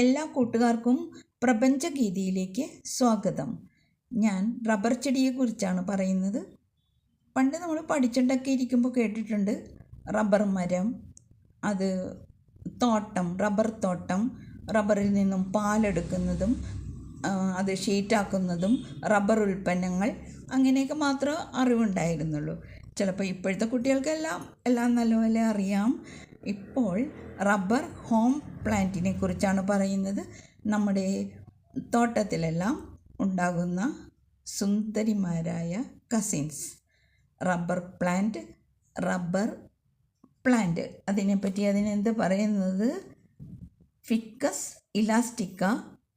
എല്ലാ കൂട്ടുകാർക്കും പ്രപഞ്ചഗീതിയിലേക്ക് സ്വാഗതം. ഞാൻ റബ്ബർ ചെടിയെക്കുറിച്ചാണ് പറയുന്നത്. പണ്ട് നമ്മൾ പഠിച്ചിട്ടൊക്കെ ഇരിക്കുമ്പോൾ കേട്ടിട്ടുണ്ട് റബ്ബർ മരം അത് തോട്ടം റബ്ബർ തോട്ടം റബ്ബറിൽ നിന്നും പാലെടുക്കുന്നതും അത് ഷീറ്റാക്കുന്നതും റബ്ബർ ഉൽപ്പന്നങ്ങൾ അങ്ങനെയൊക്കെ മാത്രമേ അറിവുണ്ടായിരുന്നുള്ളൂ. ചിലപ്പോൾ ഇപ്പോഴത്തെ കുട്ടികൾക്കെല്ലാം എല്ലാം നല്ലപോലെ അറിയാം. ഇപ്പോൾ റബ്ബർ ഹോം പ്ലാന്റിനെ കുറിച്ചാണ് പറയുന്നത്. നമ്മുടെ തോട്ടത്തിലെല്ലാം ഉണ്ടാകുന്ന സുന്ദരിമാരായ cousins rubber plant rubber plant അതിനെപ്പറ്റി അതിനെന്ത് പറയുന്നത്? ഫിക്കസ് ഇലാസ്റ്റിക്ക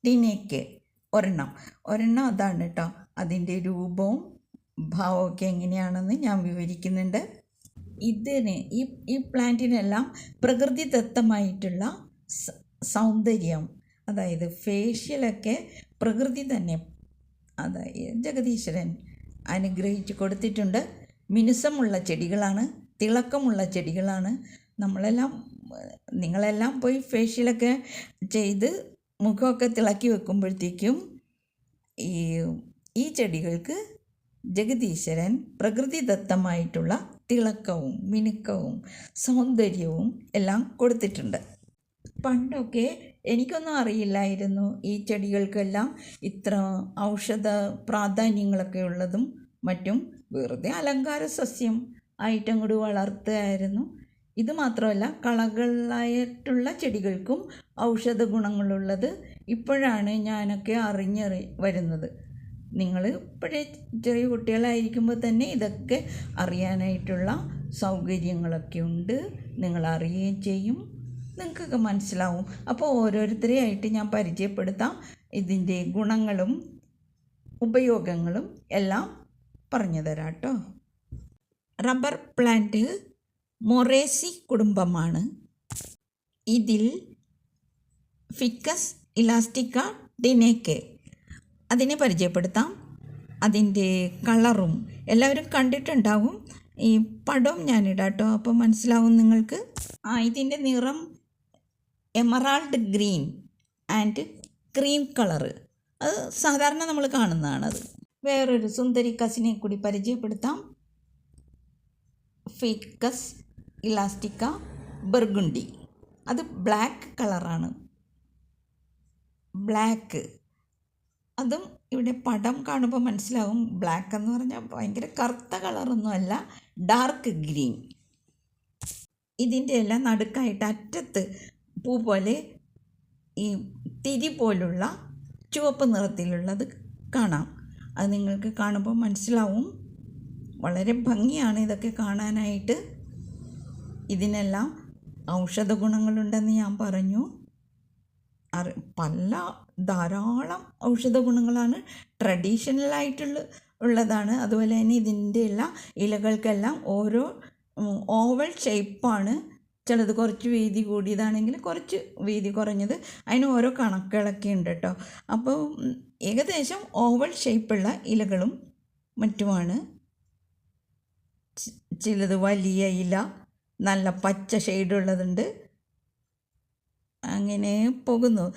ടിനേക്ക് ഒരെണ്ണം. ഒരെണ്ണം അതാണ് കേട്ടോ. അതിന്റെ രൂപവും ഭാവമൊക്കെ എങ്ങനെയാണെന്ന് ഞാൻ വിവരിക്കുന്നുണ്ട്. ഇതിന് ഈ ഈ പ്ലാന്റിനെല്ലാം പ്രകൃതിദത്തമായിട്ടുള്ള സൗന്ദര്യം അതായത് ഫേഷ്യലൊക്കെ പ്രകൃതി തന്നെ. അതായത് ജഗദീശ്വരൻ അനുഗ്രഹിച്ച് കൊടുത്തിട്ടുണ്ട്. മിനുസമുള്ള ചെടികളാണ് തിളക്കമുള്ള ചെടികളാണ്. നമ്മളെല്ലാം നിങ്ങളെല്ലാം പോയി ഫേഷ്യലൊക്കെ ചെയ്ത് മുഖമൊക്കെ തിളക്കി വെക്കുമ്പോഴത്തേക്കും ഈ ഈ ചെടികൾക്ക് ജഗദീശ്വരൻ പ്രകൃതിദത്തമായിട്ടുള്ള തിളക്കവും മിനുക്കവും സൗന്ദര്യവും എല്ലാം കൊടുത്തിട്ടുണ്ട്. പണ്ടൊക്കെ എനിക്കൊന്നും അറിയില്ലായിരുന്നു ഈ ചെടികൾക്കെല്ലാം ഇത്ര ഔഷധ പ്രാധാന്യങ്ങളൊക്കെ ഉള്ളതും മറ്റും വെറുതെ അലങ്കാര സസ്യം ആയിട്ടും കൂടി വളർത്തുകയായിരുന്നു. ഇത് മാത്രമല്ല കളകളായിട്ടുള്ള ചെടികൾക്കും ഔഷധ ഗുണങ്ങളുള്ളത് ഇപ്പോഴാണ് ഞാനൊക്കെ അറിഞ്ഞറി വരുന്നത്. നിങ്ങൾ ഇപ്പോഴേ ചെറിയ കുട്ടികളായിരിക്കുമ്പോൾ തന്നെ ഇതൊക്കെ അറിയാനായിട്ടുള്ള സൗകര്യങ്ങളൊക്കെ ഉണ്ട്. നിങ്ങൾ അറിയുകയും ചെയ്യും. നിങ്ങൾക്കൊക്കെ മനസ്സിലാവും. അപ്പോൾ ഓരോരുത്തരെയായിട്ട് ഞാൻ പരിചയപ്പെടുത്താം. ഇതിന്റെ ഗുണങ്ങളും ഉപയോഗങ്ങളും എല്ലാം പറഞ്ഞു തരാം കേട്ടോ. റബ്ബർ പ്ലാന്റ് മൊറേസി കുടുംബമാണ്. ഇതിൽ ഫിക്കസ് ഇലാസ്റ്റിക്ക ഡിനേക്കെ. അതിനെ പരിചയപ്പെടുത്താം. അതിന്റെ കളറും എല്ലാവരും കണ്ടിട്ടുണ്ടാവും. ഈ പടവും ഞാൻ ഇടാട്ടോ അപ്പോൾ മനസ്സിലാവും നിങ്ങൾക്ക്. ആ ഇതിന്റെ നിറം emerald green and cream colour. അത് സാധാരണ നമ്മൾ കാണുന്നതാണത് വേറൊരു സുന്ദരി കസിനെ കൂടി പരിചയപ്പെടുത്താം. Ficus elastica burgundy. അത് ബ്ലാക്ക് കളറാണ്. ബ്ലാക്ക്. അതും ഇവിടെ പടം കാണുമ്പോൾ മനസ്സിലാവും. ബ്ലാക്ക് എന്ന് പറഞ്ഞാൽ ഭയങ്കര കറുത്ത കളറൊന്നുമല്ല ഡാർക്ക് ഗ്രീൻ ഇതിന്റെ എല്ലാം നടുക്കായിട്ട് അറ്റത്ത് പൂ പോലെ ഈ തിരി പോലുള്ള ചുവപ്പ് നിറത്തിലുള്ളത് കാണാം. അത് നിങ്ങൾക്ക് കാണുമ്പോൾ മനസ്സിലാവും. വളരെ ഭംഗിയാണ് ഇതൊക്കെ കാണാനായിട്ട്. ഇതിനെല്ലാം ഔഷധ ഗുണങ്ങളുണ്ടെന്ന് ഞാൻ പറഞ്ഞു. പല ധാരാളം ഔഷധ ഗുണങ്ങളാണ് ട്രഡീഷണലായിട്ടുള്ള ഉള്ളതാണ്. അതുപോലെ തന്നെ ഇതിന്റെ എല്ലാ ഇലകൾക്കെല്ലാം ഓരോ ഓവൽ ഷേപ്പാണ്. ചിലത് കുറച്ച് വീതി കൂടിയതാണെങ്കിൽ കുറച്ച് വീതി കുറഞ്ഞത്. അതിന് ഓരോ കണക്കുകളൊക്കെ ഉണ്ട് കേട്ടോ. അപ്പോൾ ഏകദേശം ഓവൽ ഷേപ്പുള്ള ഇലകളും മറ്റുമാണ്. ചിലത് വലിയ ഇല നല്ല പച്ച ഷെയ്ഡുള്ളതുണ്ട്. അങ്ങനെ പോകുന്നു.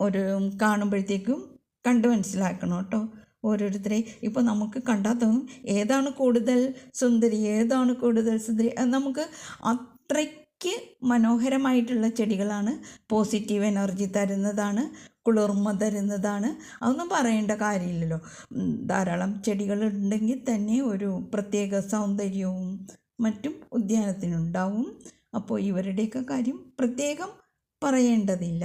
ഒരു കാണുമ്പോഴത്തേക്കും കണ്ട് മനസ്സിലാക്കണം കേട്ടോ. ഓരോരുത്തരെ. ഇപ്പോൾ നമുക്ക് കണ്ടാൽ ഏതാണ് കൂടുതൽ സുന്ദരി ഏതാണ് കൂടുതൽ സുന്ദരി? നമുക്ക് അത്രയ്ക്ക് മനോഹരമായിട്ടുള്ള ചെടികളാണ്. പോസിറ്റീവ് എനർജി തരുന്നതാണ് കുളിർമ തരുന്നതാണ്. അതൊന്നും പറയേണ്ട കാര്യമില്ലല്ലോ. ധാരാളം ചെടികളുണ്ടെങ്കിൽ തന്നെ ഒരു പ്രത്യേക സൗന്ദര്യവും മറ്റും ഉദ്യാനത്തിനുണ്ടാവും. അപ്പോൾ ഇവരുടെയൊക്കെ കാര്യം പ്രത്യേകം പറയേണ്ടതില്ല.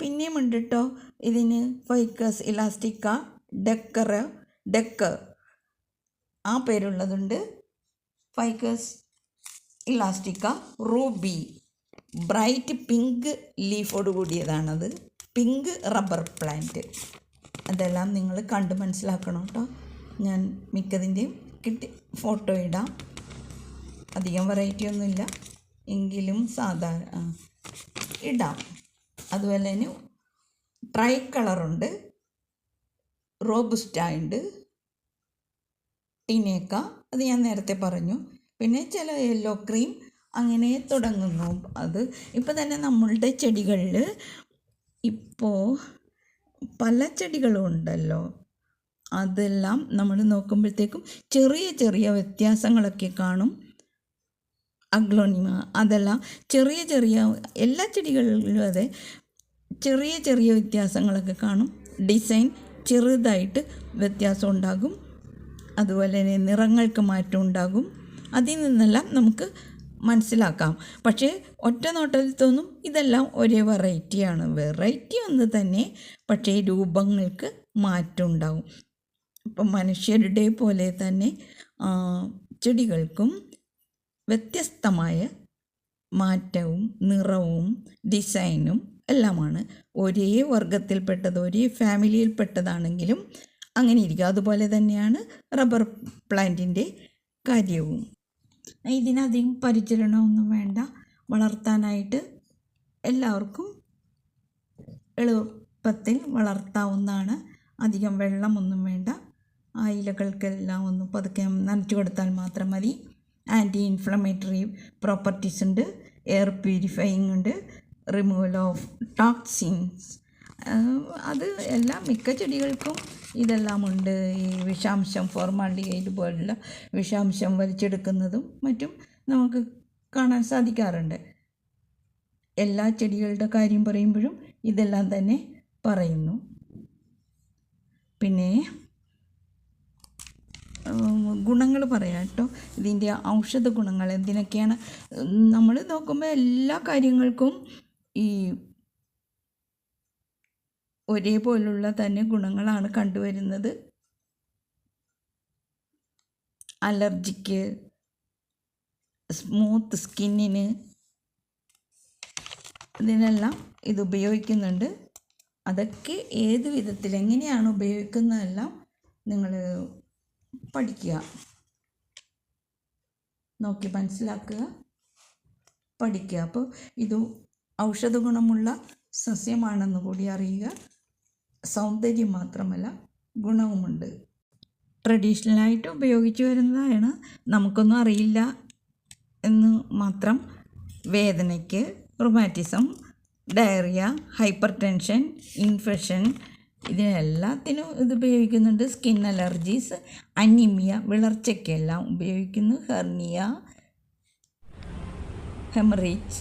പിന്നെയുമുണ്ട് കേട്ടോ ഇതിന് ഫൈക്കസ് ഇലാസ്റ്റിക്ക ഡെക്കർ ഡെക്കർ. ആ പേരുള്ളതുണ്ട് ficus elastica Ruby. Bright pink ലീഫോട് കൂടിയതാണത്. Pink rubber plant. അതെല്ലാം നിങ്ങൾ കണ്ട് മനസ്സിലാക്കണം കേട്ടോ ഞാൻ മിക്കതിന്റെയും കിട്ടി ഫോട്ടോ ഇടാം. അധികം വെറൈറ്റി ഒന്നുമില്ല എങ്കിലും സാധാരണ ഇടാം. അതുപോലെ തന്നെ ട്രൈ കളറുണ്ട്. റോബുസ്റ്റ ഉണ്ട് ടിനേക്ക. അത് ഞാൻ നേരത്തെ പറഞ്ഞു. പിന്നെ ചില യെല്ലോ ക്രീം അങ്ങനെ തുടങ്ങുന്നു. അത് ഇപ്പോൾ തന്നെ നമ്മളുടെ ചെടികളിൽ ഇപ്പോൾ പല ചെടികളും ഉണ്ടല്ലോ. അതെല്ലാം നമ്മൾ നോക്കുമ്പോഴത്തേക്കും ചെറിയ ചെറിയ വ്യത്യാസങ്ങളൊക്കെ കാണും. അഗ്ലോണിമ അതെല്ലാം ചെറിയ ചെറിയ എല്ലാ ചെടികളിലും അതെ ചെറിയ ചെറിയ വ്യത്യാസങ്ങളൊക്കെ കാണും. ഡിസൈൻ ചെറുതായിട്ട് വ്യത്യാസം ഉണ്ടാകും. അതുപോലെ തന്നെ നിറങ്ങൾക്ക് മാറ്റം ഉണ്ടാകും. അതിൽ നിന്നെല്ലാം നമുക്ക് മനസ്സിലാക്കാം. പക്ഷേ ഒറ്റ നോട്ടത്തിൽ തോന്നും ഇതെല്ലാം ഒരേ വെറൈറ്റിയാണ് വെറൈറ്റി ഒന്ന് തന്നെ പക്ഷേ രൂപങ്ങൾക്ക് മാറ്റം ഉണ്ടാകും. ഇപ്പം മനുഷ്യരുടെ പോലെ തന്നെ ചെടികൾക്കും വ്യത്യസ്തമായ മാറ്റവും നിറവും ഡിസൈനും എല്ലാമാണ്. ഒരേ വർഗത്തിൽപ്പെട്ടത് ഒരേ ഫാമിലിയിൽപ്പെട്ടതാണെങ്കിലും അങ്ങനെ ഇരിക്കുക അതുപോലെ തന്നെയാണ് റബ്ബർ പ്ലാന്റിന്റെ കാര്യവും. ഇതിനധികം പരിചരണമൊന്നും വേണ്ട. വളർത്താനായിട്ട് എല്ലാവർക്കും എളുപ്പത്തിൽ വളർത്താവുന്നതാണ്. അധികം വെള്ളമൊന്നും വേണ്ട. ആ ഇലകൾക്കെല്ലാം ഒന്ന് പതുക്കെ നനച്ചു കൊടുത്താൽ മാത്രം മതി. ആന്റി ഇൻഫ്ലമേറ്ററി പ്രോപ്പർട്ടീസ് ഉണ്ട്. എയർ പ്യൂരിഫയിങ് ഉണ്ട്. റിമൂവൽ ഓഫ് ടോക്സിൻസ് അത് എല്ലാം മിക്ക ചെടികൾക്കും ഇതെല്ലാം ഉണ്ട്. ഈ വിഷാംശം ഫോർമാലിഡിഹൈഡ് പോലുള്ള വിഷാംശം വലിച്ചെടുക്കുന്നതും മറ്റും നമുക്ക് കാണാൻ സാധിക്കാറുണ്ട്. എല്ലാ ചെടികളുടെ കാര്യം പറയുമ്പോഴും ഇതെല്ലാം തന്നെ പറയുന്നു. പിന്നെ ഗുണങ്ങൾ പറയാം കേട്ടോ. ഇതിന്റെ ഔഷധ ഗുണങ്ങൾ എന്തിനൊക്കെയാണ്? നമ്മൾ നോക്കുമ്പോൾ എല്ലാ കാര്യങ്ങൾക്കും ഈ ഒരേപോലുള്ള തന്നെ ഗുണങ്ങളാണ് കണ്ടുവരുന്നത്. അലർജിക്ക് സ്മൂത്ത് സ്കിന്നിന് ഇതിനെല്ലാം ഇത് ഉപയോഗിക്കുന്നുണ്ട്. അതൊക്കെ ഏത് വിധത്തിൽ എങ്ങനെയാണ് ഉപയോഗിക്കുന്നതെല്ലാം നിങ്ങൾ പഠിക്കുക. നോക്കി മനസ്സിലാക്കുക. പഠിക്കുക. അപ്പോൾ ഇത് ഔഷധ ഗുണമുള്ള സസ്യമാണെന്ന് കൂടി അറിയുക. സൗന്ദര്യം മാത്രമല്ല ഗുണവുമുണ്ട്. ട്രഡീഷണലായിട്ട് ഉപയോഗിച്ചു വരുന്നതാണ്. നമുക്കൊന്നും അറിയില്ല എന്ന് മാത്രം വേദനയ്ക്ക് rheumatism diarrhoea hypertension infection ഇതിനെല്ലാത്തിനും ഇത് ഉപയോഗിക്കുന്നുണ്ട്. സ്കിൻ അലർജീസ് അനിമിയ വിളർച്ചയ്ക്കെല്ലാം ഉപയോഗിക്കുന്നു. ഹെർണിയ ഹെമറേജ്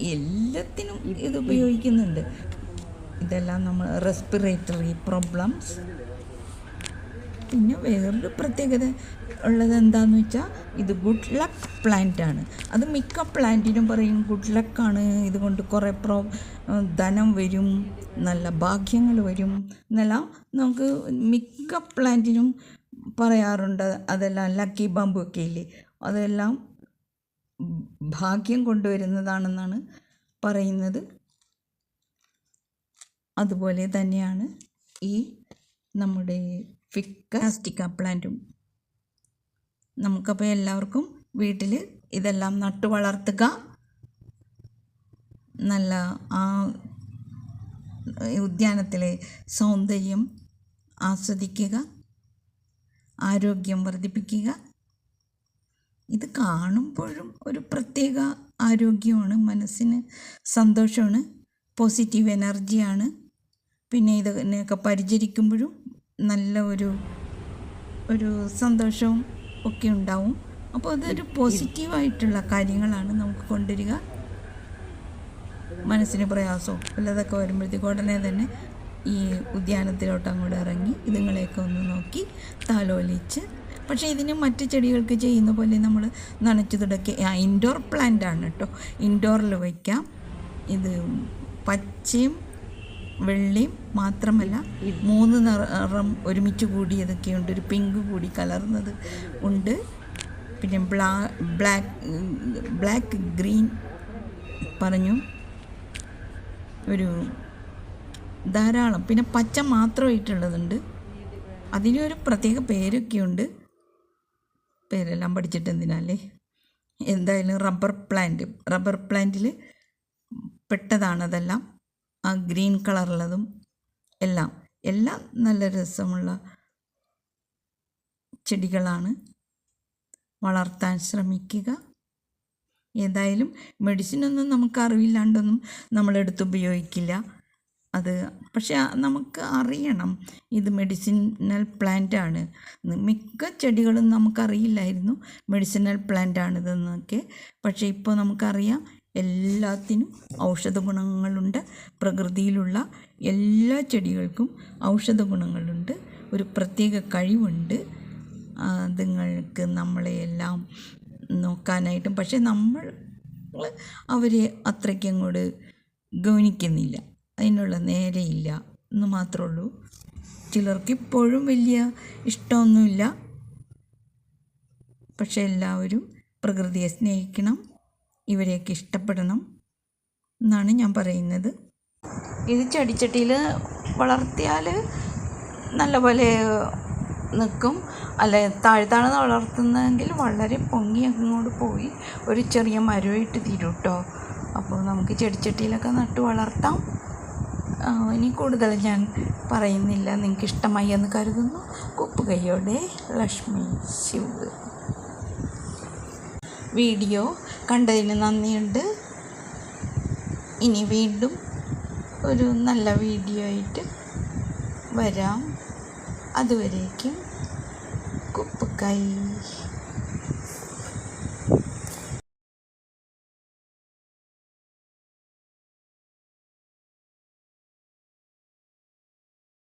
എല്ലാത്തിനും ഇത് ഉപയോഗിക്കുന്നുണ്ട്. ഇതെല്ലാം നമ്മൾ റെസ്പിറേറ്ററി പ്രോബ്ലംസ് പിന്നെ വേറൊരു പ്രത്യേകത ഉള്ളത് എന്താണെന്ന് വെച്ചാൽ ഇത് ഗുഡ് ലക്ക് പ്ലാന്റ് ആണ്. അത് മിക്ക പ്ലാന്റിനും പറയും ഗുഡ് ലക്കാണ് ഇതുകൊണ്ട് കുറേ പ്രോ ധനം വരും നല്ല ഭാഗ്യങ്ങൾ വരും എന്നെല്ലാം നമുക്ക് മിക്ക പ്ലാന്റിനും പറയാറുണ്ട് അതെല്ലാം ലക്കി ബാമ്പു ഒക്കെ ഇല്ലേ? അതെല്ലാം ഭാഗ്യം കൊണ്ടുവരുന്നതാണെന്നാണ് പറയുന്നത്. അതുപോലെ തന്നെയാണ് ഈ നമ്മുടെ ഫിക്കാസ്റ്റിക്ക പ്ലാന്റും നമുക്കപ്പോൾ എല്ലാവർക്കും വീട്ടിൽ ഇതെല്ലാം നട്ടു വളർത്തുക. നല്ല ആ ഉദ്യാനത്തിലെ സൗന്ദര്യം ആസ്വദിക്കുക. ആരോഗ്യം വർദ്ധിപ്പിക്കുക. ഇത് കാണുമ്പോഴും ഒരു പ്രത്യേക ആരോഗ്യമാണ് മനസ്സിന് സന്തോഷമാണ് പോസിറ്റീവ് എനർജിയാണ്. പിന്നെ ഇതിനെയൊക്കെ പരിചരിക്കുമ്പോഴും നല്ല ഒരു ഒരു സന്തോഷവും ഒക്കെ ഉണ്ടാവും. അപ്പോൾ അതൊരു പോസിറ്റീവായിട്ടുള്ള കാര്യങ്ങളാണ് നമുക്ക് കൊണ്ടുവരിക. മനസ്സിന് പ്രയാസവും വല്ലതൊക്കെ വരുമ്പോഴത്തേക്ക് ഉടനെ തന്നെ ഈ ഉദ്യാനത്തിലോട്ട് അങ്ങോട്ട് ഇറങ്ങി ഇതുങ്ങളെയൊക്കെ ഒന്ന് നോക്കി താലോലിച്ച്. പക്ഷേ ഇതിന് മറ്റ് ചെടികൾക്ക് ചെയ്യുന്ന പോലെ നമ്മൾ നനച്ചു തുടക്കി ആ ഇൻഡോർ പ്ലാന്റ് ആണ് കേട്ടോ. ഇൻഡോറിൽ വയ്ക്കാം. ഇത് പച്ചയും വെള്ളയും മാത്രമല്ല മൂന്ന് നിറം ഒരുമിച്ച് കൂടിയതൊക്കെയുണ്ട്. ഒരു പിങ്ക് കൂടി കലർന്നത് ഉണ്ട്. പിന്നെ ബ്ലാ ബ്ലാക്ക് ബ്ലാക്ക് ഗ്രീൻ പറഞ്ഞു. ഒരു ധാരാളം. പിന്നെ പച്ച മാത്രമായിട്ടുള്ളതുണ്ട്. അതിനൊരു പ്രത്യേക പേരൊക്കെയുണ്ട്. പേരെല്ലാം പഠിച്ചിട്ട് എന്തിനല്ലേ എന്തായാലും റബ്ബർ പ്ലാന്റ് റബ്ബർ പ്ലാന്റിൽ പെട്ടതാണതെല്ലാം ആ ഗ്രീൻ കളറുള്ളതും എല്ലാം എല്ലാം നല്ല രസമുള്ള ചെടികളാണ്. വളർത്താൻ ശ്രമിക്കുക. ഏതായാലും മെഡിസിനൊന്നും നമുക്ക് അറിവില്ലാണ്ടൊന്നും നമ്മളെടുത്ത് ഉപയോഗിക്കില്ല. അത് പക്ഷെ നമുക്ക് അറിയണം. ഇത് മെഡിസിനൽ പ്ലാന്റ് ആണ് മിക്ക ചെടികളും നമുക്കറിയില്ലായിരുന്നു മെഡിസിനൽ പ്ലാന്റ് ആണിതെന്നൊക്കെ പക്ഷേ ഇപ്പോൾ നമുക്കറിയാം എല്ലാത്തിനും ഔഷധ ഗുണങ്ങളുണ്ട്. പ്രകൃതിയിലുള്ള എല്ലാ ചെടികൾക്കും ഔഷധ ഗുണങ്ങളുണ്ട്. ഒരു പ്രത്യേക കഴിവുണ്ട്. അതുങ്ങൾക്ക് നമ്മളെയെല്ലാം നോക്കാനായിട്ടും. പക്ഷേ നമ്മൾ അവരെ അത്രയ്ക്ക് അങ്ങോട്ട് ഗൗനിക്കുന്നില്ല. അതിനുള്ള നേരെയില്ല എന്ന് മാത്രമേ ഉള്ളൂ. ചിലർക്ക് ഇപ്പോഴും വലിയ ഇഷ്ടമൊന്നുമില്ല. പക്ഷെ എല്ലാവരും പ്രകൃതിയെ സ്നേഹിക്കണം. ഇവരെയൊക്കെ ഇഷ്ടപ്പെടണം എന്നാണ് ഞാൻ പറയുന്നത്. ഇത് ചെടിച്ചട്ടിയിൽ വളർത്തിയാൽ നല്ലപോലെ നിൽക്കും. അല്ല താഴ്ത്താണ് വളർത്തുന്നതെങ്കിൽ വളരെ പൊങ്ങി അങ്ങോട്ട് പോയി ഒരു ചെറിയ മരമായിട്ട് തീരും കേട്ടോ അപ്പോൾ നമുക്ക് ചെടിച്ചട്ടിയിലൊക്കെ നട്ട് വളർത്താം. ഇനി കൂടുതൽ ഞാൻ പറയുന്നില്ല. നിങ്ങൾക്ക് ഇഷ്ടമായി എന്ന് കരുതുന്നു. കുപ്പ് കൈയോടെ ലക്ഷ്മി ശിവ്. വീഡിയോ കണ്ടതിന് നന്ദിയുണ്ട്. ഇനി വീണ്ടും ഒരു നല്ല വീഡിയോ ആയിട്ട് വരാം. അതുവരേക്കും കുപ്പ് കൈ